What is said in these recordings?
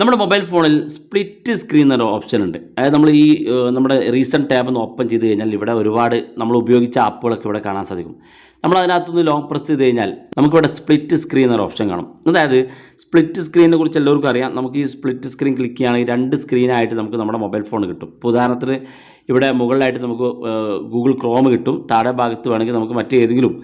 നമ്മുടെ മൊബൈൽ ഫോണിൽ split screen എന്നൊരു ഓപ്ഷൻ ഉണ്ട്. അതായത് നമ്മൾ ഈ നമ്മുടെ റീസെന്റ് ടാബ് ഒന്ന് ഓപ്പൺ ചെയ്ത് കഴിഞ്ഞാൽ ഇവിടെ ഒരുപാട് നമ്മൾ ഉപയോഗിച്ച ആപ്പുകളൊക്കെ ഇവിടെ കാണാൻ സാധിക്കും. നമ്മൾ അതിനകത്തുനിന്ന് ലോങ് പ്രസ് ചെയ്ത് കഴിഞ്ഞാൽ നമുക്കിവിടെ സ്പ്ലിറ്റ് സ്ക്രീൻ എന്നൊരു ഓപ്ഷൻ കാണും. അതായത് സ്പ്ലിറ്റ് സ്ക്രീനെ കുറിച്ച് എല്ലാവർക്കും അറിയാം. നമുക്ക് ഈ സ്പ്ലിറ്റ് സ്ക്രീൻ ക്ലിക്ക് ചെയ്യുകയാണെങ്കിൽ രണ്ട് സ്ക്രീനായിട്ട് നമുക്ക് നമ്മുടെ മൊബൈൽ ഫോൺ കിട്ടും. ഇപ്പോൾ ഉദാഹരണത്തിന് ഇവിടെ മുകളിലായിട്ട് നമുക്ക് ഗൂഗിൾ ക്രോം കിട്ടും. താഴെ ഭാഗത്ത് വേണമെങ്കിൽ നമുക്ക് മറ്റേതെങ്കിലും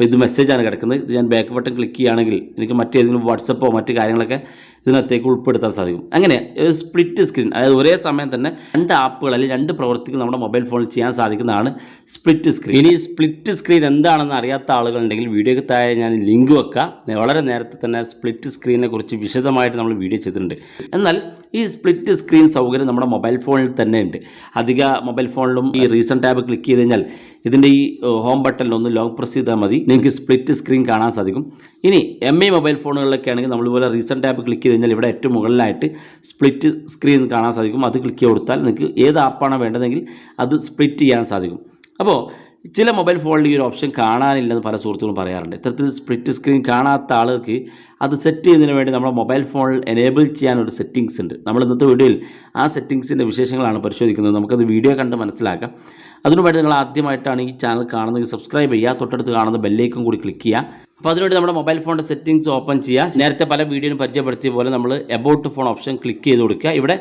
ഇപ്പോൾ ഇത് മെസ്സേജാണ് കിടക്കുന്നത്. ഇത് ഞാൻ ബാക്ക് ബട്ടൺ ക്ലിക്ക് ചെയ്യുകയാണെങ്കിൽ എനിക്ക് മറ്റേതെങ്കിലും വാട്സപ്പോ മറ്റു കാര്യങ്ങളൊക്കെ ഇതിനകത്തേക്ക് ഉൾപ്പെടുത്താൻ സാധിക്കും. അങ്ങനെ സ്പ്ലിറ്റ് സ്ക്രീൻ അതായത് ഒരേ സമയം തന്നെ രണ്ട് ആപ്പുകൾ അല്ലെങ്കിൽ രണ്ട് പ്രവർത്തികൾ നമ്മുടെ മൊബൈൽ ഫോണിൽ ചെയ്യാൻ സാധിക്കുന്നതാണ് സ്പ്ലിറ്റ് സ്ക്രീൻ ഇനി സ്പ്ലിറ്റ് സ്ക്രീൻ എന്താണെന്ന് അറിയാത്ത ആളുകളുണ്ടെങ്കിൽ വീഡിയോയ്ക്ക് താഴെ ഞാൻ ലിങ്ക് വെക്കാം. വളരെ നേരത്തെ തന്നെ സ്പ്ലിറ്റ് സ്ക്രീനെ കുറിച്ച് വിശദമായിട്ട് നമ്മൾ വീഡിയോ ചെയ്തിട്ടുണ്ട്. എന്നാൽ ഈ സ്പ്ലിറ്റ് സ്ക്രീൻ സൗകര്യം നമ്മുടെ മൊബൈൽ ഫോണിൽ തന്നെ ഉണ്ട്. അധിക മൊബൈൽ ഫോണിലും ഈ റീസെന്റ് ടാബ് ക്ലിക്ക് ചെയ്ത് കഴിഞ്ഞാൽ ഇതിന്റെ ഈ ഹോം ബട്ടണിൽ ഒന്ന് ലോങ് പ്രസ് ചെയ്താൽ മതി. നിങ്ങൾക്ക് സ്പ്ലിറ്റ് സ്ക്രീൻ കാണാൻ സാധിക്കും. ഇനി എം ഐ മൊബൈൽ ഫോണുകളിലൊക്കെ ആണെങ്കിൽ നമ്മളിതുപോലെ റീസെന്റ് ആപ്പ് ക്ലിക്ക് ചെയ്ത് കഴിഞ്ഞാൽ ഇവിടെ ഏറ്റവും മുകളിലായിട്ട് സ്പ്ലിറ്റ് സ്ക്രീൻ കാണാൻ സാധിക്കും. അത് ക്ലിക്ക് കൊടുത്താൽ നിങ്ങൾക്ക് ഏത് ആപ്പാണോ വേണ്ടതെങ്കിൽ അത് സ്പ്ലിറ്റ് ചെയ്യാൻ സാധിക്കും. അപ്പോൾ ചില മൊബൈൽ ഫോണിൽ ഈ ഒരു ഓപ്ഷൻ കാണാനില്ലെന്ന് പല സുഹൃത്തുക്കളും പറയാറുണ്ട്. ഇത്തരത്തിൽ സ്പ്ലിറ്റ് സ്ക്രീൻ കാണാത്ത ആളുകൾക്ക് അത് സെറ്റ് ചെയ്യുന്നതിന് വേണ്ടി നമ്മുടെ മൊബൈൽ ഫോണിൽ എനേബിൾ ചെയ്യാൻ ഒരു സെറ്റിങ്സ് ഉണ്ട്. നമ്മൾ ഇന്നത്തെ വീഡിയോയിൽ ആ സെറ്റിങ്സിന്റെ വിശേഷങ്ങളാണ് പരിശോധിക്കുന്നത്. നമുക്കത് വീഡിയോ കണ്ട് മനസ്സിലാക്കാം. അതിനുവേണ്ടി നിങ്ങൾ ആദ്യമായിട്ടാണ് ഈ ചാനൽ കാണുന്നതെങ്കിൽ സബ്സ്ക്രൈബ് ചെയ്യുക. തൊട്ടടുത്ത് കാണുന്ന ബെല്ലേക്കും കൂടി ക്ലിക്ക് ചെയ്യുക. അപ്പോൾ അതിനുവേണ്ടി നമ്മുടെ മൊബൈൽ ഫോണിന്റെ സെറ്റിംഗ്സ് ഓപ്പൺ ചെയ്യുക. നേരത്തെ പല വീഡിയോയിലും പരിചയപ്പെടുത്തിയ പോലെ നമ്മൾ എബൌട്ട് ഫോൺ ഓപ്ഷൻ ക്ലിക്ക് ചെയ്ത് കൊടുക്കുക. ഇവിടെ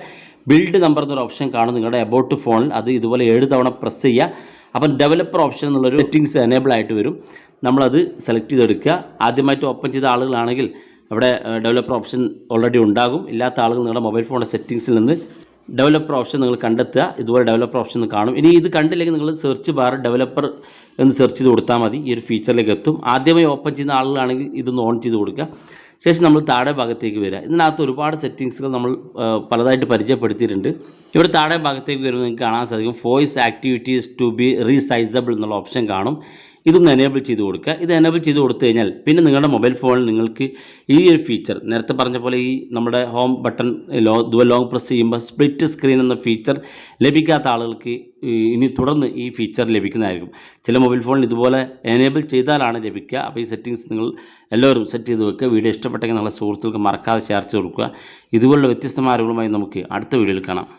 ബിൽഡ് നമ്പർ എന്നൊരു ഓപ്ഷൻ കാണും. നിങ്ങളുടെ എബൌട്ട് ഫോണിൽ അത് ഇതുപോലെ ഏഴ് തവണ പ്രസ് ചെയ്യുക. അപ്പം ഡെവലപ്പർ ഓപ്ഷൻ എന്നുള്ളൊരു സെറ്റിങ്സ് എനേബിൾ ആയിട്ട് വരും. നമ്മളത് സെലക്ട് ചെയ്തെടുക്കുക. ആദ്യമായിട്ട് ഓപ്പൺ ചെയ്ത ആളുകളാണെങ്കിൽ അവിടെ ഡെവലപ്പർ ഓപ്ഷൻ ഓൾറെഡി ഉണ്ടാകും. ഇല്ലാത്ത ആളുകൾ നിങ്ങളുടെ മൊബൈൽ ഫോണിന്റെ സെറ്റിങ്സിൽ നിന്ന് ഡെവലപ്പർ ഓപ്ഷൻ നിങ്ങൾ കണ്ടെത്തുക. ഇതുപോലെ ഡെവലപ്പർ ഓപ്ഷൻ കാണും. ഇനി ഇത് കണ്ടില്ലെങ്കിൽ നിങ്ങൾ സെർച്ച് ബാർ ഡെവലപ്പർ എന്ന് സെർച്ച് ചെയ്ത് കൊടുത്താൽ മതി. ഈ ഒരു ഫീച്ചറിലേക്ക് എത്തും. ആദ്യമായി ഓപ്പൺ ചെയ്യുന്ന ആളുകളാണെങ്കിൽ ഇതൊന്ന് ഓൺ ചെയ്ത് കൊടുക്കുക. ശേഷം നമ്മൾ താഴെ ഭാഗത്തേക്ക് വരിക ഇതിനകത്ത് ഒരുപാട് സെറ്റിങ്സുകൾ നമ്മൾ പലതായിട്ട് പരിചയപ്പെടുത്തിയിട്ടുണ്ട്. ഇവിടെ താഴെ ഭാഗത്തേക്ക് വരുമ്പോൾ നിങ്ങൾക്ക് കാണാൻ സാധിക്കും. Voice activities to be resizable എന്നുള്ള ഓപ്ഷൻ കാണും. ഇതൊന്ന് എനേബിൾ ചെയ്ത് കൊടുക്കുക. ഇത് എനേബിൾ ചെയ്ത് കൊടുത്തു കഴിഞ്ഞാൽ പിന്നെ നിങ്ങളുടെ മൊബൈൽ ഫോണിൽ നിങ്ങൾക്ക് ഈ ഒരു ഫീച്ചർ നേരത്തെ പറഞ്ഞ പോലെ ഈ നമ്മുടെ ഹോം ബട്ടൺ ലോ ദുവ ലോങ് പ്രസ് ചെയ്യുമ്പോൾ സ്പ്ലിറ്റ് സ്ക്രീൻ എന്ന ഫീച്ചർ ലഭിക്കാത്ത ആളുകൾക്ക് ഇനി തുടർന്ന് ഈ ഫീച്ചർ ലഭിക്കുന്നതായിരിക്കും. ചില മൊബൈൽ ഫോണിൽ ഇതുപോലെ എനേബിൾ ചെയ്താലാണ് ലഭിക്കുക. അപ്പോൾ ഈ സെറ്റിങ്സ് നിങ്ങൾ എല്ലാവരും സെറ്റ് ചെയ്ത് വെക്കുക. വീഡിയോ ഇഷ്ടപ്പെട്ടെങ്കിൽ നിങ്ങളുടെ സുഹൃത്തുക്കൾക്ക് മറക്കാതെ ഷെയർ കൊടുക്കുക. ഇതുപോലുള്ള വ്യത്യസ്തമായ അറിവുകളുമായി നമുക്ക് അടുത്ത വീഡിയോയിൽ കാണാം.